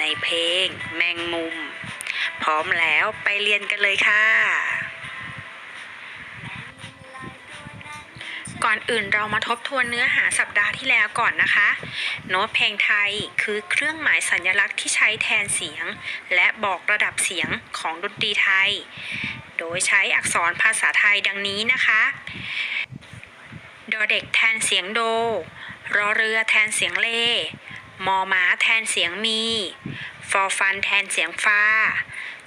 ในเพลงแมงมุม พร้อมแล้วไปเรียนกันเลยค่ะ ก่อนอื่นเรามาทบทวนเนื้อหาสัปดาห์ที่แล้วก่อนนะคะ โน้ตเพลงไทยคือเครื่องหมายสัญลักษณ์ที่ใช้แทนเสียง และบอกระดับเสียงของดนตรีไทย โดยใช้อักษรภาษาไทยดังนี้นะคะดอเด็กแทนเสียงโด รอเรือแทนเสียงเล มอม้าแทนเสียงมีฟอฟันแทนเสียงฟ้า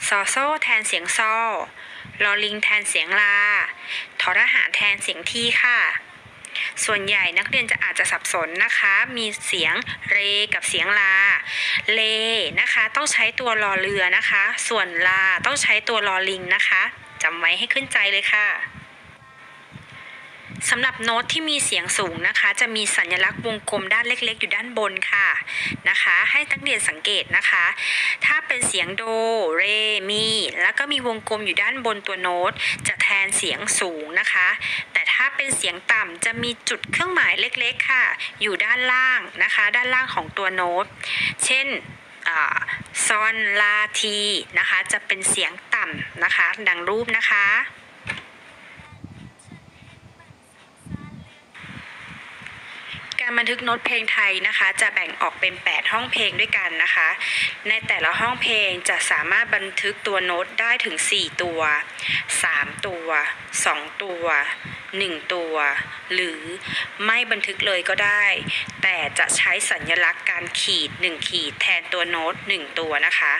ซอโซแทนเสียงซอลอลิงแทนเสียงลาทอทหารแทนเสียงที่ค่ะ ส่วนใหญ่นักเรียนจะอาจจะสับสนนะคะ มีเสียงเรกับเสียงลา เลนะคะ ต้องใช้ตัวรอเรือนะคะ ส่วนลาต้องใช้ตัวรอลิงนะคะจำไว้ให้ขึ้นใจเลยค่ะ สำหรับโน้ตที่มีเสียงสูงนะคะ จะมีสัญลักษณ์วงกลมด้านเล็ก ๆ อยู่ด้านบนค่ะนะคะ ให้นักเรียนสังเกตนะคะ ถ้าเป็นเสียงโด เร มี แล้วก็มีวงกลมอยู่ด้านบนตัวโน้ต จะแทนเสียงสูงนะคะ แต่ถ้าเป็นเสียงต่ำจะมีจุดเครื่องหมายเล็กๆ ค่ะ อยู่ด้านล่างนะคะ ด้านล่างของตัวโน้ต เช่นซอนลาทีนะคะ จะเป็นเสียงต่ำนะคะ ดังรูปนะคะ การ บันทึกโน้ตเพลงไทยนะคะ จะแบ่งออกเป็น 8 ห้องเพลงด้วยกันนะคะ ในแต่ละห้องเพลงจะสามารถบันทึกตัวโน้ตได้ถึง 4 ตัว 3 ตัว 2 ตัว 1 ตัว หรือไม่บันทึกเลยก็ได้ แต่จะใช้สัญลักษณ์การขีด 1 ขีดแทนตัวโน้ต 1 ตัวนะคะ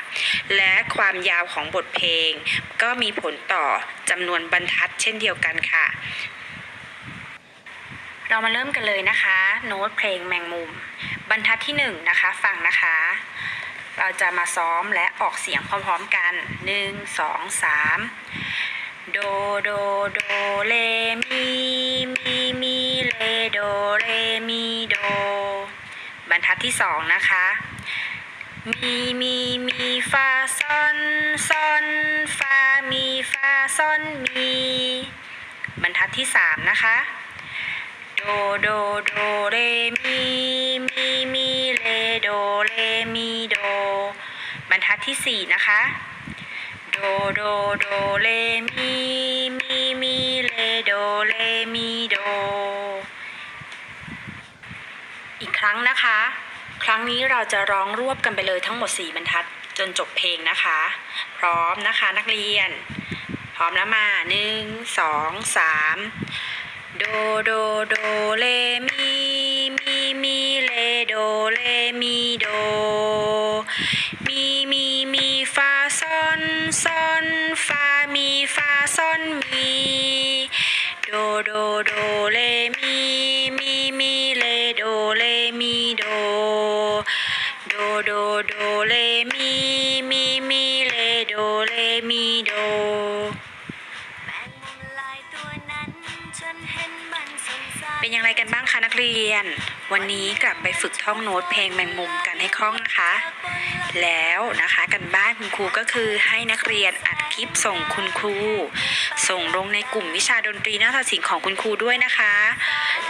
และความยาวของบทเพลง ก็มีผลต่อจำนวนบรรทัดเช่นเดียวกันค่ะ เรามาเริ่มกันเลยนะคะ โน้ตเพลงแมงมุม บรรทัดที่1นงนะคะฟังนะคะ เราจะมาซ้อมและออกเสียงพร้อมๆกัน 1 2 3 โดโดโดเลมีมีมีเลโดเรมีโด บรรทัดที่สองนะคะมีมีมีฟาซอนซอนฟามีฟาซอนมี บรรทัดที่สามนะคะ โดโดโดเรมีมีมีเลโดเรมีโด บรรทัดที่สี่นะคะ โดโดโดเลมีมีมีเลโดเรมีโด อีกครั้งนะคะ ครั้งนี้เราจะร้องรวบกันไปเลยทั้งหมด 4 บรรทัดจนจบเพลงนะคะ พร้อมนะคะนักเรียน พร้อมแล้วมาหนึ่งสองสาม โดโดโดเลมีมีมีเลโดเลมีโด มีมีมีฟาซอนซอนฟามีฟาซอนมีโดโดโดเลมีมีมีเลโดเลมีโด โดโดโดเลมีมีมีเลโดเลมีโด เป็นอย่างไรกันบ้างคะนักเรียน วันนี้กลับไปฝึกท่องโน้ตเพลงแมงมุมกันให้คล่องนะคะ แล้วนะคะกันบ้านคุณครูก็คือให้นักเรียนอัดคลิปส่งคุณครู ส่งลงในกลุ่มวิชาดนตรีนาฏศิลป์ของคุณครูด้วยนะคะ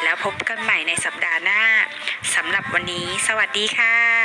แล้วพบกันใหม่ในสัปดาห์หน้าสำหรับวันนี้ สวัสดีค่ะ